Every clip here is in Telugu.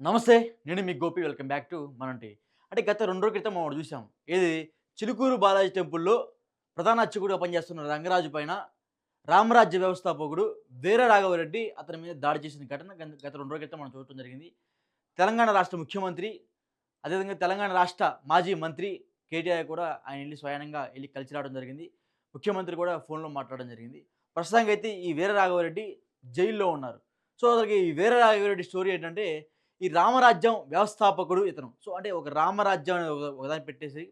నమస్తే నేను మీ గోపి. వెల్కమ్ బ్యాక్ టు మనంటి. అంటే గత రెండు రోజుల క్రితం మనం చూసాం. ఇది చిలుకూరు బాలాజీ టెంపుల్లో ప్రధాన అర్చకుడిగా పనిచేస్తున్న రంగరాజు పైన రామరాజ్య వ్యవస్థాపకుడు వీర రాఘవరెడ్డి అతని మీద దాడి చేసిన ఘటన గత గత రెండు రోజుల క్రితం మనం చూడటం జరిగింది. తెలంగాణ రాష్ట్ర ముఖ్యమంత్రి అదేవిధంగా తెలంగాణ రాష్ట్ర మాజీ మంత్రి కేటీఆర్ కూడా ఆయన వెళ్ళి స్వయంగా వెళ్ళి కలిసి రావడం జరిగింది. ముఖ్యమంత్రి కూడా ఫోన్లో మాట్లాడడం జరిగింది. ప్రస్తుతానికి అయితే ఈ వీర రాఘవరెడ్డి జైల్లో ఉన్నారు. సో అసలు ఈ వీర రాఘవరెడ్డి స్టోరీ ఏంటంటే ఈ రామరాజ్యం వ్యవస్థాపకుడు ఇతను. సో అంటే ఒక రామరాజ్యం అనేది ఒక ఒకదాన్ని పెట్టేసి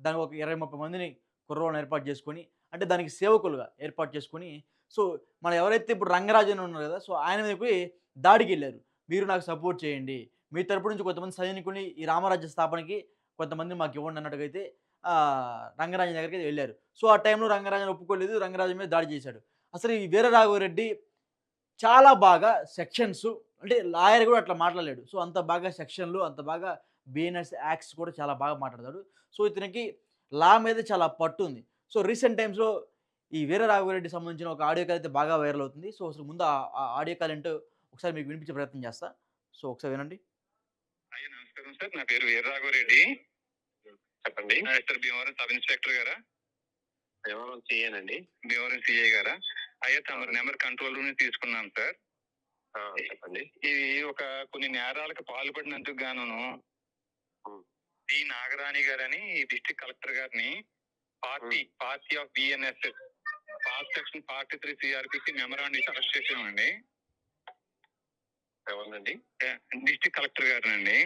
దానికి ఒక ఇరవై ముప్పై మందిని కుర్రోళ్ళని ఏర్పాటు చేసుకొని అంటే దానికి సేవకులుగా ఏర్పాటు చేసుకొని సో మన ఎవరైతే ఇప్పుడు రంగరాజన్ ఉన్నారు కదా సో ఆయన మీద పోయి దాడికి వెళ్ళారు. మీరు నాకు సపోర్ట్ చేయండి. మీ తరపు నుంచి కొంతమంది సైనికుని ఈ రామరాజ్య స్థాపనకి కొంతమంది మాకు ఇవ్వండి అన్నట్టుగైతే అయితే రంగరాజన్ దగ్గరికి వెళ్ళారు. సో ఆ టైంలో రంగరాజన్ ఒప్పుకోలేదు. రంగరాజన్ మీద దాడి చేశాడు. అసలు ఈ వీరరాఘవరెడ్డి చాలా బాగా సెక్షన్స్ అంటే లాయర్ కూడా అట్లా మాట్లాడలేడు. సో అంత బాగా సెక్షన్లు అంత బాగా బిఎన్ఎస్ యాక్ట్స్ కూడా చాలా బాగా మాట్లాడతాడు. సో ఇతనికి లా మీద చాలా పట్టు ఉంది సో రీసెంట్ టైమ్స్లో ఈ వీర రాఘవరెడ్డి సంబంధించిన ఒక ఆడియో కాల్ అయితే బాగా వైరల్ అవుతుంది. సో అసలు ముందు ఆ ఆడియో కాల్ ఏంటో ఒకసారి మీకు వినిపించే ప్రయత్నం చేస్తా. సో ఒకసారి వినండి. అయ్యా నమస్కారం సార్. నా పేరు వీరరాఘవరెడ్డి. చెప్పండి. సార్ భీమవరం సబ్ ఇన్స్పెక్టర్ గారా? భీమవరం గారా? అయ్యా తమ నెంబర్ కంట్రోల్ రూమ్ నుంచి తీసుకున్నాం సార్. చెప్పండి. ఇది ఒక కొన్ని నేరాలకు పాల్పడినందుకు గాను. డి. నాగరాణి గారని డిస్ట్రిక్ట్ కలెక్టర్ గారిని party party of BNSS part section forty three CrPC memorandum ఇచ్చి అరెస్ట్ చేసామండి ఎవరినండి? డిస్ట్రిక్ట్ కలెక్టర్ గారినండి.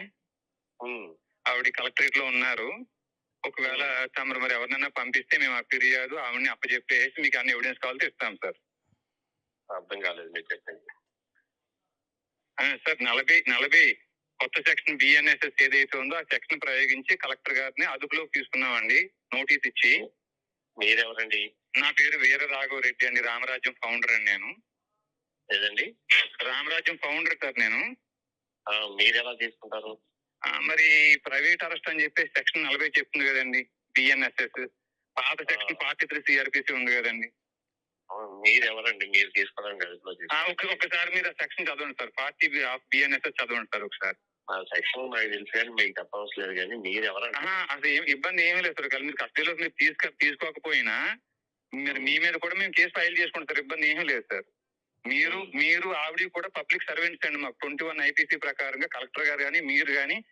ఆవిడ కలెక్టరేట్లో ఉన్నారు. ఒకవేళ తమరు మరి ఎవరినైనా పంపిస్తే మేము ఆ ఫిర్యాదు ఆవిడని అప్పచెప్పేసి మీకు అన్ని ఎవిడెన్స్ కావాలంటే ఇస్తాం సార్. అర్థం కాలేదు మీరు చెప్పండి. సార్ నలభై నలభై కొత్త సెక్షన్ బిఎన్ఎస్ఎస్ ఏదైతే ఉందో ఆ సెక్షన్ ప్రయోగించి కలెక్టర్ గారిని అదుపులోకి తీసుకున్నామండి నోటీస్ ఇచ్చి. మీరెవరండి? నా పేరు వీర రాఘవరెడ్డి అండి రామరాజ్యం ఫౌండర్ అండి నేను. ఏదండి? రామరాజ్యం ఫౌండర్ సార్ నేను. ఆ, మీరు ఎలా తీసుకుంటారు మరి ప్రైవేట్ అరెస్ట్ అని చెప్పేసి సెక్షన్ నలభై చెప్తుంది కదండి బిఎన్ఎస్ఎస్ పాత సెక్షన్ ఫార్టీ త్రీ సిఆర్పిసి ఉంది కదండి. మీరు ఆ, తీసుకుంటారు ఒక- ఒకసారి మీరు సెక్షన్ చదవండి సార్. పార్టీ ఆఫ్ బిఎన్ఎస్ఎస్ చదవండి సార్ ఒకసారి. ఆ సెక్షన్ నాకు తెలుసు కానీ మీకు కానీ మీరెవరండి? ఆహా, అసలు ఏం ఇబ్బంది ఏమీ లేదు సార్. ఒకవేళ మీరు కస్టడీలోకి మీరు తీసుకో తీసుకోకపోయినా మీరు మీ మీద కూడా మేము కేసు ఫైల్ చేసుకుంటాం సార్. ఇబ్బంది ఏమీ లేదు సార్. మీరు మీరు ఆవిడ కూడా పబ్లిక్ సర్వెంట్స్ అండి మాకు. ట్వంటీ వన్ ఐపీసీ ప్రకారంగా కలెక్టర్ గారు కానీ మీరు కానీ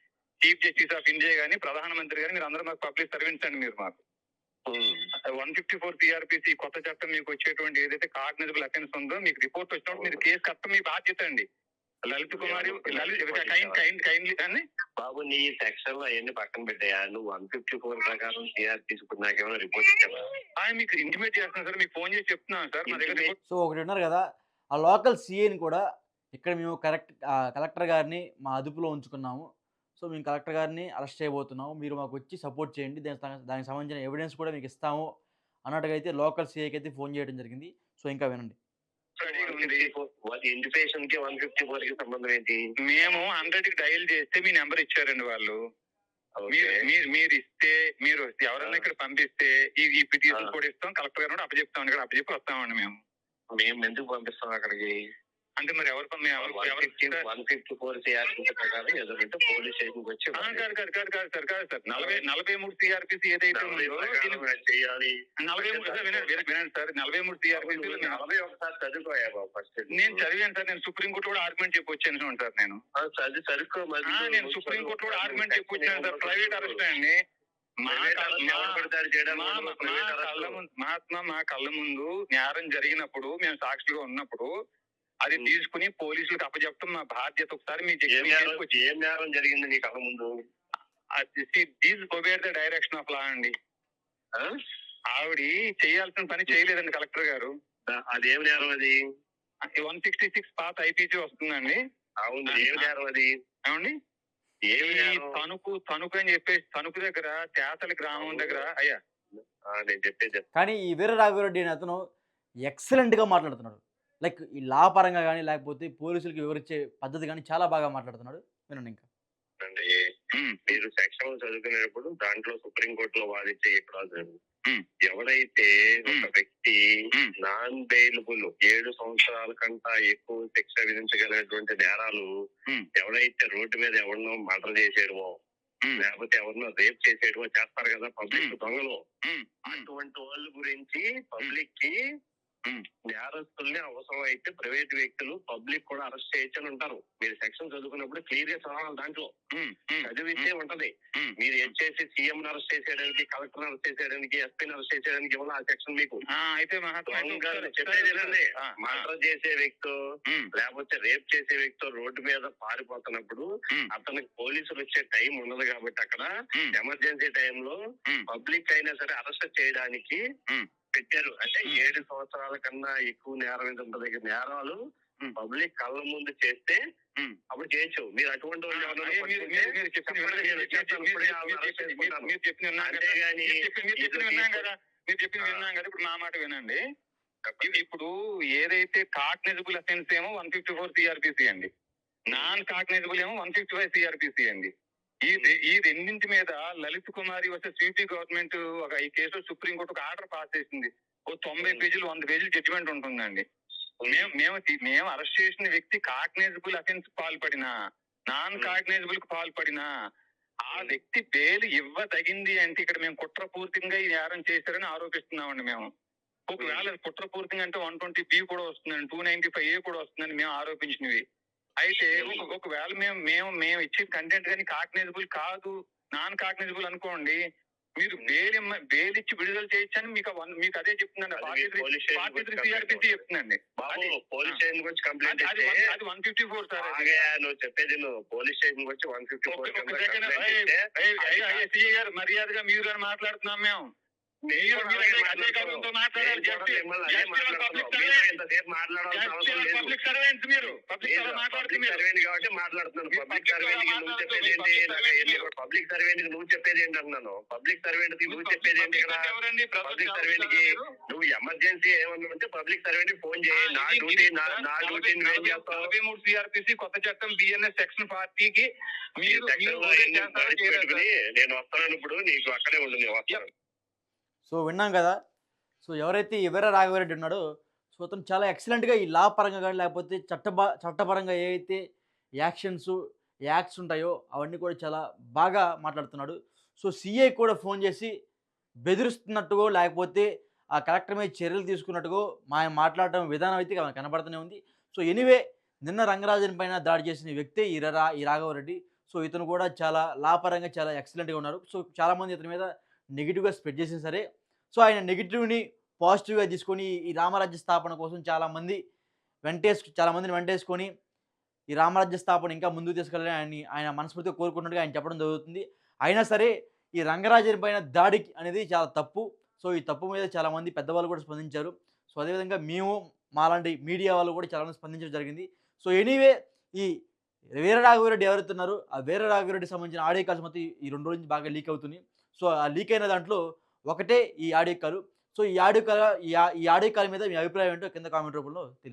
చీఫ్ జస్టిస్ ఆఫ్ ఇండియా కానీ ప్రధానమంత్రి గాని మీరు అందరూ మాకు పబ్లిక్ సర్వెంట్స్ అండి మీరు మాకు. వన్ ఫిఫ్టీ ఫోర్ సిఆర్పిసి కొత్త చట్టం మీకు వచ్చేటువంటి ఏదైతే కాగ్నిజబుల్ అఫెన్స్ ఉందో మీకు రిపోర్ట్ వచ్చినప్పుడు మీరు కేసు కట్టడం మీ బాధ్యత అండి. Lalit Kumari Lalit kind kind kindly అండి బాబు నీ సెక్షన్లో అవన్నీ పక్కన పెట్టాయా. నువ్వు వన్ ఫిఫ్టీ ఫోర్ ప్రకారం సిఆర్ తీసుకున్నాక ఏమైనా రిపోర్ట్ ఇచ్చావా ఆయన మీకు ఇంటిమేట్ చేస్తున్నాను సార్ మీకు ఫోన్ చేసి చెప్తున్నాను సార్ మా దగ్గర సో ఒకటి ఉన్నారు కదా ఆ లోకల్ సీఏని కూడా ఇక్కడ మేము కరెక్ట్ కలెక్టర్ గారిని మా అదుపులో ఉంచుకున్నాము. సో మేము కలెక్టర్ గారిని అరెస్ట్ చేయబోతున్నాము. మీరు మాకు వచ్చి సపోర్ట్ చేయండి. దానికి సం- దానికి సంబంధించిన ఎవిడెన్స్ కూడా మీకు ఇస్తాము అన్నట్టుగా అయితే లోకల్ సీఐకి అయితే ఫోన్ చేయడం జరిగింది. సో ఇంకా వినండి. కి వన్ ఫిఫ్టీ ఫోర్కి సంబంధం ఏంటి? మేము హండ్రెడ్కి డయల్ చేస్తే మీ నెంబర్ ఇచ్చారండి వాళ్ళు. మీరు ఇస్తే మీరు ఎవరన్నా ఇక్కడ పంపిస్తే ఈ పిటిషన్. కూడా ఇస్తాం. కలెక్టర్ గారు కూడా అప్పచెప్తాం ఇక్కడ అప్పచెప్పి వస్తామండి మేము. మేము ఎందుకు పంపిస్తాం అక్కడికి? అంటే మరి ఎవరు వన్ ఫిఫ్టీ ఫోర్ ఎదురుంటే పోలీస్ స్టేషన్ వచ్చి ఆ, కాదు కాదు కాదు కాదు సార్ కాదు సార్. నలభై నలభై మూడు సిఆర్పిసి ఏదైతే చేయాలి. నలభై మూడు సార్ వినండి వినండి, వినండి సార్. నలభై మూడు సిఆర్పిసి నలభై ఒకసారి చదువుకోయా బాబు ఫస్ట్ నేను చదివాను సార్. నేను సుప్రీం కోర్టు కూడా ఆర్గ్యుమెంట్ చెప్పి వచ్చాను సార్ నేను. చదివి చదువుకో నేను సుప్రీం కోర్టు కూడా ఆర్గ్యుమెంట్ చెప్పి వచ్చాను సార్. ప్రైవేట్ అరెస్ట్ అండి. మహాత్మా మా కళ్ళ ముందు నేరం జరిగినప్పుడు మేము సాక్షిగా ఉన్నప్పుడు అది. తీసుకుని పోలీసులకు అప్పచెప్పడం మా బాధ్యత ఒకసారి మీ ఏం నేరం ఏం నేరం జరిగింది నీ కళ్ళ ముందు? These the direction of law అండి. ఆ? ఆవిడ చేయాల్సిన పని చేయలేదండి కలెక్టర్ గారు. అదేం నేరం అది? వన్ సిక్స్టీ సిక్స్ పాత ఐపీసీ వస్తుందండి. అవును ఏం నేరం అది? ఏమండి? తణుకు తణుకు అని చెప్పేసి తణుకు దగ్గర తేతల గ్రామం దగ్గర అయ్యా. నేను చెప్పేది చెప్పు. కానీ ఈ వీర రాఘవరెడ్డి అనే అతను ఎక్సలెంట్గా మాట్లాడుతున్నాడు. లైక్ ఈ లా పరంగా కానీ లేకపోతే పోలీసులకి వివరించే పద్ధతి కానీ చాలా బాగా మాట్లాడుతున్నాడు వినండి ఇంకా అంటే. మీరు సెక్షన్ చదువుకునేటప్పుడు దాంట్లో సుప్రీం కోర్టులో వాదించే ఉమ్. ఎవడైతే ఒక. వ్యక్తి. నాన్ బెయిలబుల్ ఏడు సంవత్సరాల కంటా ఎక్కువ శిక్ష విధించగలిగినటువంటి నేరాలు. ఎవడైతే రోడ్డు మీద ఎవరినో మర్డర్ చేసేయడమో. లేకపోతే ఎవరినో రేప్ చేసేయడమో చేస్తారు కదా పబ్లిక్. దొంగలు. అటువంటి వాళ్ళ గురించి పబ్లిక్కి. నేరస్తుల్ని అవసరం అయితే ప్రైవేట్ వ్యక్తులు పబ్లిక్ కూడా అరెస్ట్ చేయొచ్చని ఉంటారు మీరు సెక్షన్ చదువుకున్నప్పుడు క్లియర్గా చదవాలి దాంట్లో. చదివితే ఉంటది. మీరు వచ్చేసి సీఎం అరెస్ట్ చేసేయడానికి కలెక్టర్ అరెస్ట్ చేసేయడానికి ఎస్పీని అరెస్ట్ చేసేయడానికి ఇవ్వాలి ఆ సెక్షన్ మీకు అయితే చెప్పేది. మర్డర్ చేసే వ్యక్తి. లేకపోతే రేప్ చేసే వ్యక్తి రోడ్డు మీద పారిపోతున్నప్పుడు. అతనికి పోలీసులు వచ్చే టైం ఉండదు కాబట్టి అక్కడ. ఎమర్జెన్సీ టైంలో. పబ్లిక్ అయినా సరే అరెస్ట్ చేయడానికి. పెట్టారు. అంటే. ఏడు సంవత్సరాల కన్నా ఎక్కువ నేరం మీద ఉంటుంది? నేరాలు. పబ్లిక్ కళ్ళ ముందు చేస్తే. అప్పుడు చేయొచ్చు. మీరు అటువంటి మీరు- చెప్పింది విన్నాం కదా? మీరు చెప్పింది- విన్నాం కదా. ఇప్పుడు నా మాట వినండి. ఇప్పుడు ఏదైతే కాగ్నిజబుల్ అఫెన్స్ ఏమో వన్ ఫిఫ్టీ ఫోర్ సిఆర్పిసి అండి. నాన్ కాగ్నిజబుల్ ఏమో వన్ ఫిఫ్టీ ఫైవ్ సిఆర్పిసి అండి. ఈ ఈ రెండింటి మీద Lalit Kumari versus UP government ఒక ఈ కేసులో సుప్రీంకోర్టు ఒక ఆర్డర్ పాస్ చేసింది. ఓ తొంభై Hmm. పేజీలు వంద పేజీలు జడ్జిమెంట్ ఉంటుందండి. మేము మేము మేము అరెస్ట్ చేసిన వ్యక్తి కాగ్నైజబుల్ అఫెన్స్ పాల్పడినా నాన్ Hmm. కాగ్నైజబుల్కు పాల్పడినా ఆ వ్యక్తి బెయిల్ ఇవ్వదగింది అంటే ఇక్కడ మేము కుట్రపూర్తిగా ఈ నేరం చేశారని ఆరోపిస్తున్నామండి మేము. ఒకవేళ కుట్రపూర్తిగా అంటే వన్ ట్వంటీ బి కూడా వస్తుందండి టూ నైన్టీ ఫైవ్ ఏ కూడా వస్తుందని మేము ఆరోపించినవి. అయితే ఒక- ఒకవేళ మేము మేము మేము ఇచ్చే కంటెంట్ కానీ కాగ్నైజబుల్ కాదు నాన్ కాగ్నైజబుల్ అనుకోండి మీరు బెయిల్ బెయిల్ ఇచ్చి విడుదల చేయొచ్చని మీకు మీకు అదే చెప్తుందండి ఫార్టీ త్రీ గురించి సిఆర్పిసి చెప్తుందండి పోలీస్. స్టేషన్ గురించి కంప్లైంట్ అది- వన్- ఫిఫ్టీ ఫోర్ సార్ నువ్వు చెప్పేది నువ్వు. పోలీస్ స్టేషన్ వచ్చి వన్ ఫిఫ్టీ ఫోర్ గారు మర్యాదగా మీరు మాట్లాడుతున్నాం మేము. పబ్లిక్ సర్వెంట్ మీరు మాట్లాడుతున్నాను. పబ్లిక్ సర్వెంట్ నువ్వు చెప్పేది ఏంటి? పబ్లిక్ సర్వెంట్ నువ్వు చెప్పేది ఏంటి అంటున్నాను పబ్లిక్ సర్వెంట్కి నువ్వు చెప్పేది ఏంటి కదా అంటే పబ్లిక్ సర్వెంట్కి నువ్వు ఎమర్జెన్సీ ఏమన్నా ఉంటే పబ్లిక్ సర్వెంట్ ఫోన్ చేయి. నా డ్యూటీ నా డ్యూటీ నువ్వేం చేస్తావు? నలభై మూడు సిఆర్పిసి కొత్త చట్టం బిఎన్ఎస్ సెక్షన్ పార్టీకి మీరు నేను వస్తాను ఇప్పుడు. నీకు అక్కడే ఉండు నేను వస్తాను. సో విన్నాం కదా? సో ఎవరైతే ఎవర రాఘవరెడ్డి ఉన్నాడో సో అతను చాలా ఎక్సలెంట్గా ఈ లా పరంగా కానీ లేకపోతే చట్టబ చట్టపరంగా ఏవైతే యాక్షన్స్ యాక్ట్స్ ఉంటాయో అవన్నీ కూడా చాలా బాగా మాట్లాడుతున్నాడు. సో సిఐ కూడా ఫోన్ చేసి బెదిరిస్తున్నట్టుగో లేకపోతే ఆ కలెక్టర్ మీద చర్యలు తీసుకున్నట్టుగో మా మాట్లాడటం విధానం అయితే కనబడుతూనే ఉంది. సో ఎనీవే నిన్న రంగరాజన్ పైన దాడి చేసిన వ్యక్తే ఈ రా ఈ రాఘవరెడ్డి. సో ఇతను కూడా చాలా లాపరంగా చాలా ఎక్సలెంట్గా ఉన్నారు సో చాలామంది ఇతని మీద నెగిటివ్గా స్ప్రెడ్ చేసినా సరే సో ఆయన నెగిటివ్ని పాజిటివ్గా తీసుకొని ఈ రామరాజ్య స్థాపన కోసం చాలామంది వెంటేసు చాలామందిని వెంటేసుకొని ఈ రామరాజ్య స్థాపన ఇంకా ముందుకు తీసుకెళ్ళాలని ఆయన ఆయన మనస్ఫూర్తిగా కోరుకుంటున్నట్టుగా ఆయన చెప్పడం జరుగుతుంది. అయినా సరే ఈ రంగరాజన్ పైన దాడికి అనేది చాలా తప్పు. సో ఈ తప్పు మీద చాలామంది పెద్దవాళ్ళు కూడా స్పందించారు. సో అదేవిధంగా మేము మాలాంటి మీడియా వాళ్ళు కూడా చాలామంది స్పందించడం జరిగింది. సో ఎనీవే ఈ వీర రాఘవరెడ్డి ఎవరైతున్నారు ఆ వీర రాఘవరెడ్డికి సంబంధించిన ఆడియో కాల్స్ మొత్తం ఈ- రెండు రోజు నుంచి బాగా లీక్ అవుతుంది సో ఆ లీక్ అయిన దాంట్లో ఒకటే ఈ ఆడియో కాల్ సో ఈ ఆడియో కాల్ ఈ ఆ- ఈ ఆడియో కాల్ మీద మీ అభిప్రాయం ఏంటో కింద కామెంట్ రూపంలో తెలియదు